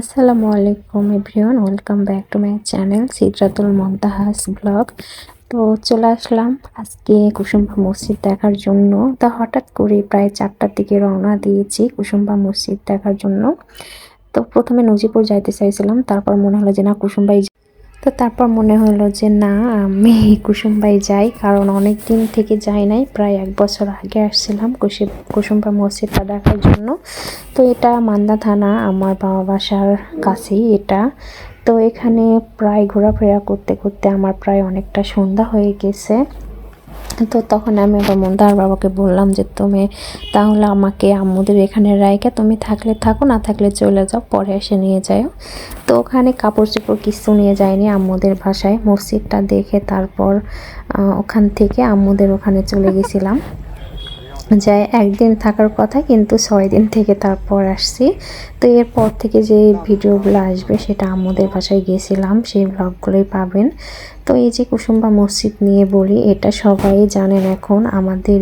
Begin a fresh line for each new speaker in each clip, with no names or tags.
আসসালামু আলাইকুম everyone, welcome back to my channel Sidratul Montahas blog. তো চলে আসলাম আজকে কুসুম্বা মসজিদ দেখার জন্য। তা হঠাৎ করে প্রায় চারটার দিকে রওনা দিয়েছি কুসুম্বা মসজিদ দেখার জন্য। তো প্রথমে নজিপুর যাইতে চাইছিলাম, তারপর মনে হলো যে না, কুসুম্বাই তো তারপর মনে হলো যে না, আমি কুসুমবাই যাই, কারণ অনেক দিন থেকে যাই নাই, প্রায় এক বছর আগে আসছিলাম কুসুম কুসুমবা মসজিদটা দেখার জন্য। তো এটা মান্দা থানা, আমার বাবা বাসার কাছেই এটা। তো এখানে প্রায় ঘোরাফেরা করতে করতে আমার প্রায় অনেকটা সন্ধ্যা হয়ে গেছে। তো তখন আমি আবার মন্দার বাবাকে বললাম যে, তুমি তাহলে আমাকে আম্মুদের এখানে রাইকে তুমি থাকলে থাকো, না থাকলে চলে যাও, পরে এসে নিয়ে যাও তো ওখানে কাপড় চোপড় কিছু নিয়ে যায়নি আম্মুদের ভাষায় মসজিদটা দেখে তারপর ওখান থেকে আম্মুদের ওখানে চলে গেছিলাম। যাই, একদিন থাকার কথা কিন্তু ছয় দিন থেকে তারপর আসছি। তো এরপর থেকে যে ভিডিওগুলো আসবে সেটা আমাদের বাসায় গিয়েছিলাম সেই ব্লগগুলোই পাবেন। তো এই যে কুসুম্বা মসজিদ নিয়ে বলি, এটা সবাই জানেন এখন আমাদের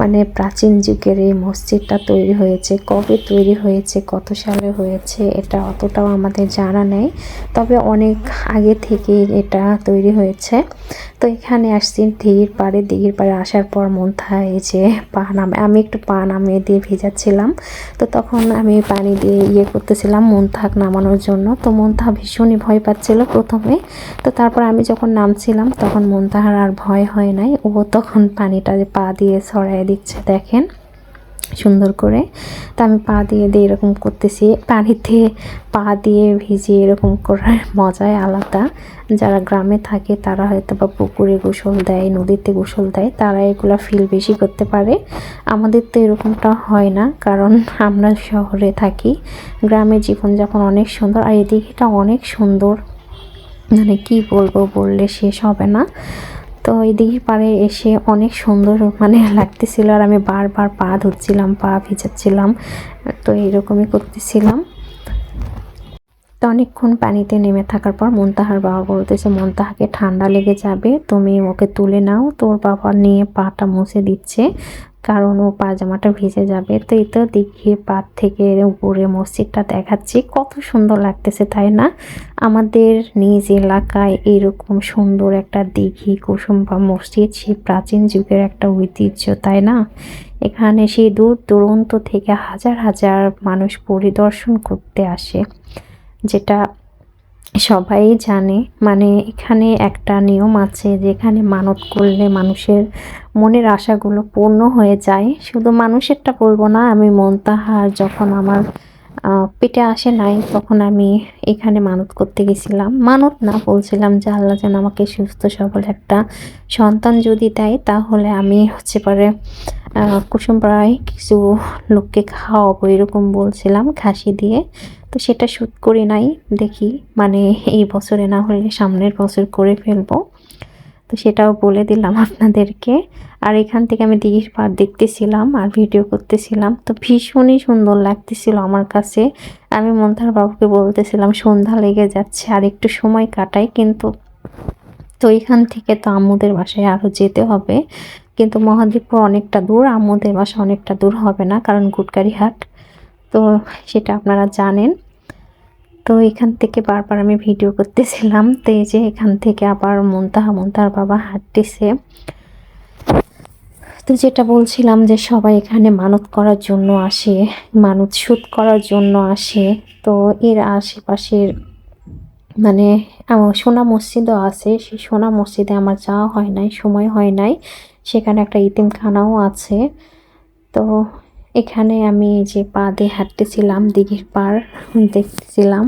মানে প্রাচীন যুগের এই মসজিদটা তৈরি হয়েছে, কবে তৈরি হয়েছে, কত সালে হয়েছে, এটা অতটাও আমাদের জানা নেই। তবে অনেক আগে থেকে এটা তৈরি হয়েছে। তো এখানে আসছি দিঘির পাড়ে দিঘির পাড়ে আসার পর মন্থা এই যে পা নামে, আমি একটু পা নামিয়ে দিয়ে ভেজাচ্ছিলাম। তো তখন আমি পানি দিয়ে ইয়ে করতেছিলাম মন্থাক নামানোর জন্য। তো মন্থা ভীষণই ভয় পাচ্ছিল প্রথমে। তো তারপর আমি যখন নামছিলাম, তখন মন্তাহার আর ভয় হয় নাই। ও তখন পানিটা পা দিয়ে ছড়াই দিচ্ছে, দেখেন, সুন্দর করে। তা আমি পা দিয়ে দিয়ে এরকম করতেছি। পানিতে পা দিয়ে ভিজিয়ে এরকম করার মজাই আলাদা। যারা গ্রামে থাকে, তারা হয়তো বা পুকুরে গোসল দেয়, নদীতে গোসল দেয়, তারা এগুলো ফিল বেশি করতে পারে। আমাদের তো এরকমটা হয় না, কারণ আমরা শহরে থাকি। গ্রামের জীবনযাপন অনেক সুন্দর, আর এদিকেটা অনেক সুন্দর। মানে কি বলব, বললে শেষ হবে না। তো এই দিঘির পাড়ে এসে অনেক সুন্দর মানে লাগতেছিল আর আমি বারবার পা ধুচ্ছিলাম, পা ভিজাচ্ছিলাম, তো এইরকমই করতেছিলাম। তো অনেকক্ষণ পানিতে নেমে থাকার পর মন্তাহার বাবা বলতেছে, মন্তাহাকে ঠান্ডা লেগে যাবে, তুমি ওকে তুলে নাও, তোর বাবা নিয়ে পাটা মুছে দিচ্ছে কারণ ও পাজামাটা ভিজে যাবে। তো এই তো দিঘি পাট থেকে উপরে মসজিদটা দেখাচ্ছি। কত সুন্দর লাগতেছে, তাই না? আমাদের নিজ এলাকায় এরকম সুন্দর একটা দিঘি, কুসুম বা মসজিদ, সে প্রাচীন যুগের একটা ঐতিহ্য, তাই না? এখানে সেই দূর দূরান্ত থেকে হাজার হাজার মানুষ পরিদর্শন করতে আসে, যেটা সবাই জানে মানে এখানে একটা নিয়ম আছে যেখানে মানত করলে মানুষের মনের আশাগুলো পূর্ণ হয়ে যায়। শুধু মানুষেরটা বলব না, আমি মন্তাহার যখন আমার পেটে আসে নাই, তখন আমি এখানে মানত করতে গেছিলাম। মানত না বলছিলাম যে আল্লাহ যেন আমাকে সুস্থ সবল একটা সন্তান যদি দেয়, তাহলে আমি হচ্ছে পারে কুসুম প্রায় কিছু লোককে খাওয়াবো, এরকম বলছিলাম, খাসি দিয়ে। তো সেটা শ্যুট করি নাই, দেখি মানে এই বছরে না হলে সামনের বছর করে ফেলব। তো সেটাও বলে দিলাম আপনাদেরকে। আর এখান থেকে আমি দিঘির পাড় দেখতেছিলাম আর ভিডিও করতেছিলাম। তো ভীষণই সুন্দর লাগতেছিল আমার কাছে। আমি মন্থার বাবুকে বলতেছিলাম, সন্ধ্যা লেগে যাচ্ছে, আর একটু সময় কাটাই, কিন্তু তো এখান থেকে তো আম্মুদের বাসায় আরও যেতে হবে। কিন্তু মহাদ্বীপপুর অনেকটা দূর, আম্মুদের বাসা অনেকটা দূর হবে না, কারণ গুটকারি হাট তো সেটা আপনারা জানেন। তো এখান থেকে বারবার আমি ভিডিও করতেছিলাম। তো এই যে এখান থেকে আবার মন্তাহা, মন্তাহার বাবা হাঁটতেছে। তো যেটা বলছিলাম যে সবাই এখানে মানত করার জন্য আসে, মানত শুট করার জন্য আসে। তো এর আশেপাশের মানে সোনা মসজিদও আছে, সেই সোনা মসজিদে আমার যাওয়া হয় নাই, সময় হয় নাই। সেখানে একটা ইতিমখানাও আছে। তো এখানে আমি যে পা দিয়ে হাঁটতেছিলাম, দিঘির পার দেখতেছিলাম।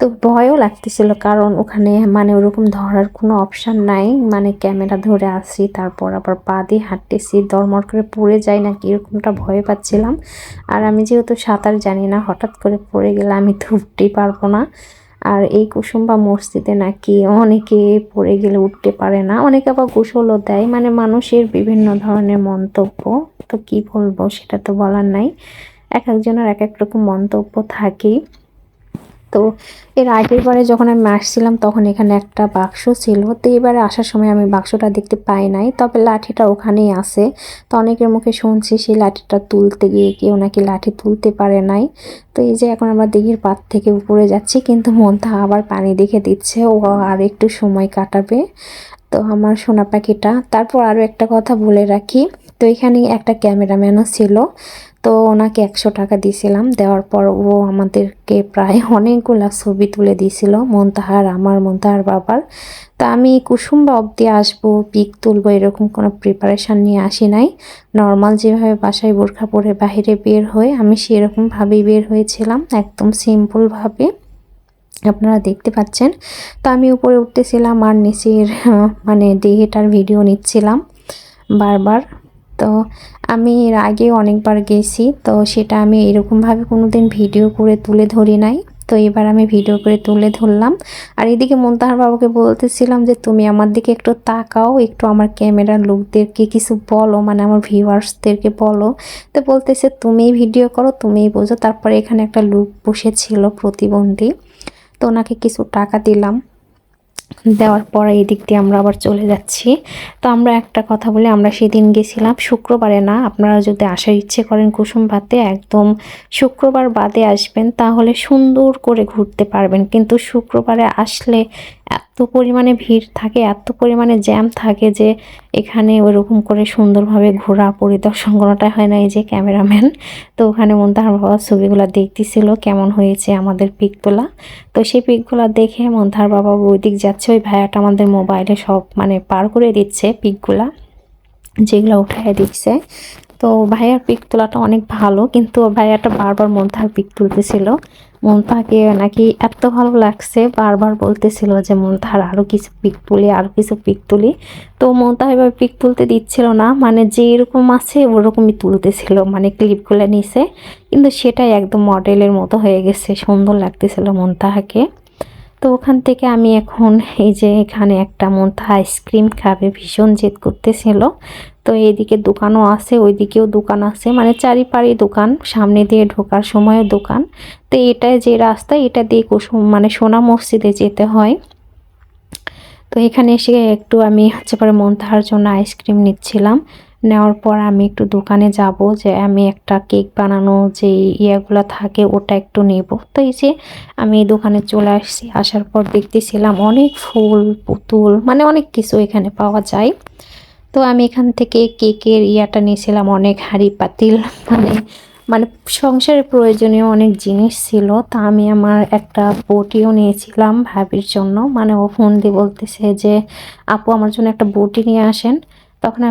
তো ভয়ও লাগতেছিল কারণ ওখানে মানে ওরকম ধরার কোনো অপশান নাই। মানে ক্যামেরা ধরে আসি তারপর আবার পা দিয়ে হাঁটতেছি দরমর করে পড়ে যাই না কি এরকমটা ভয় পাচ্ছিলাম। আর আমি যেহেতু সাঁতার জানি না, হঠাৎ করে পড়ে গেলে আমি তো উঠতেই পারব না। আর এই কুসুম্বা মসজিদে নাকি অনেকে পড়ে গেলে উঠতে পারে না। অনেকে আবার গোসলও দেয়। মানে মানুষের বিভিন্ন ধরনের মন্তব্য। তো কি বলব, সেটা তো বলার নাই। এক একজনের এক এক রকম মন্তব্য থাকেই তো এর আগের বারে যখন আমি আসছিলাম, তখন এখানে একটা বাক্স ছিল। তো এবারে আসার সময় আমি বাক্সটা দেখতে পাই নাই, তবে লাঠিটা ওখানেই আছে। তো অনেকের মুখে শুনছি সেই লাঠিটা তুলতে গিয়ে কেউ নাকি লাঠি তুলতে পারে নাই। তো এই যে এখন আমরা দিঘির পাত থেকে উপরে যাচ্ছি, কিন্তু মনটা আবার পানি দেখে দিচ্ছে। ও আর একটু সময় কাটাবে। তো আমার সোনা পাখিটা, তারপর আরও একটা কথা বলে রাখি। তো এখানে একটা ক্যামেরাম্যানও ছিল, তো ওনাকে একশো টাকা দিয়েছিলাম। দেওয়ার পর ও আমাদেরকে প্রায় অনেকগুলা ছবি তুলে দিয়েছিল, মন্তাহার, আমার, মন্তাহার বাবার। তা আমি কুসুম্বা অবধি আসব, পিক তুলবো, এরকম কোনো প্রিপারেশান নিয়ে আসি নাই। নর্মাল যেভাবে বাসায় বোরখা পরে বাহিরে বের হয়ে আমি সেরকমভাবেই বের হয়েছিলাম, একদম সিম্পলভাবে আপনারা দেখতে পাচ্ছেন, তো আমি উপরে উঠতেছিলাম আর নিচের মানে ডিহেটার ভিডিও নিচ্ছিলাম বারবার। তো আমি এর আগে অনেকবার গেছি, তো সেটা আমি এরকমভাবে কোনো দিন ভিডিও করে তুলে ধরি নাই। তো এবার আমি ভিডিও করে তুলে ধরলাম। আর এদিকে মন্তাহার বাবুকে বলতেছিলাম যে, তুমি আমার দিকে একটু তাকাও, একটু আমার ক্যামেরার লোকদেরকে কিছু বলো মানে আমার ভিউয়ার্সদেরকে বলো। তো বলতেছে, তুমিই ভিডিও করো, তুমিই বোঝো। তারপরে এখানে একটা লুক বসেছিল প্রতিবন্ধী, তো ওনাকে কিছু টাকা দিলাম। দেওয়ার পরে এই দিক দিয়ে আমরা আবার চলে যাচ্ছি। তো আমরা একটা কথা বলে, আমরা সেদিন গেছিলাম, শুক্রবারে না, আপনারা যদি আসার ইচ্ছে করেন কুসুম ভাতে, একদম শুক্রবার বাদে আসবেন, তাহলে সুন্দর করে ঘুরতে পারবেন। কিন্তু শুক্রবারে আসলে এত পরিমাণে ভিড় থাকে, এত পরিমাণে জ্যাম থাকে যে এখানে ওরকম করে সুন্দরভাবে ঘোরা পরিদর্শন করাটা হয় না এই যে ক্যামেরাম্যান তো ওখানে মন্তাহার বাবা ছবিগুলো দেখতেছিল, কেমন হয়েছে আমাদের পিক তোলা তো সেই পিকগুলো দেখে মন্তাহার বাবা ওই দিক যাচ্ছে, ওই ভাইয়াটা আমাদের মোবাইলে সব মানে পার করে দিচ্ছে পিকগুলা, যেগুলো উঠায় দিচ্ছে। তো ভাইয়ার পিক তোলাটা অনেক ভালো, কিন্তু ভাইয়াটা বারবার মন্তাহার পিক তুলতেছিল। মন্তাহাকে নাকি এত ভালো লাগছে, বারবার বলতেছিল যে, মন্তাহার আরও কিছু পিক তুলি আরও কিছু পিক তুলি। তো মন্তাহা এবার পিক তুলতে দিচ্ছিল না মানে যে এরকম আছে ওরকমই তুলতেছিল মানে ক্লিপগুলো নিছে। কিন্তু সেটাই একদম মডেলের মতো হয়ে গেছে, সুন্দর লাগতেছিল মন্তাহাকে। তো ওখান থেকে আমি এখন এই যে এখানে একটা মন্থা আইসক্রিম খাবে, ভীষণ জেদ করতেছিল। তো এইদিকে দোকানও আছে, ওইদিকেও দোকান আছে মানে চারিপাড়ি দোকান, সামনে দিয়ে ঢোকার সময়ও দোকান। তো এটাই যে রাস্তা, এটা দিয়ে কুসুম মানে সোনা মসজিদে যেতে হয়। তো এখানে এসে একটু আমি হচ্ছে পরে মন্তাহার জন্য আইসক্রিম নিচ্ছিলাম। নেওয়ার পর আমি একটু দোকানে যাব যে আমি একটা কেক বানানো যে ইয়েগুলো থাকে ওটা একটু নেব। তো এই যে আমি দোকানে চলে আসছি, আসার পর দেখতেছিলাম অনেক ফুল, পুতুল মানে অনেক কিছু এখানে পাওয়া যায়। তো আমি এখান থেকে কেকের ইয়াটা নিয়েছিলাম অনেক হাঁড়ি পাতিল মানে মানে সংসারের প্রয়োজনীয় অনেক জিনিস ছিল। তা আমি আমার একটা বটিও নিয়েছিলাম ভাবির জন্য মানে ও ফোন দিয়ে বলতেছে যে, আপু আমার জন্য একটা বটি নিয়ে আসেন। তখন আমি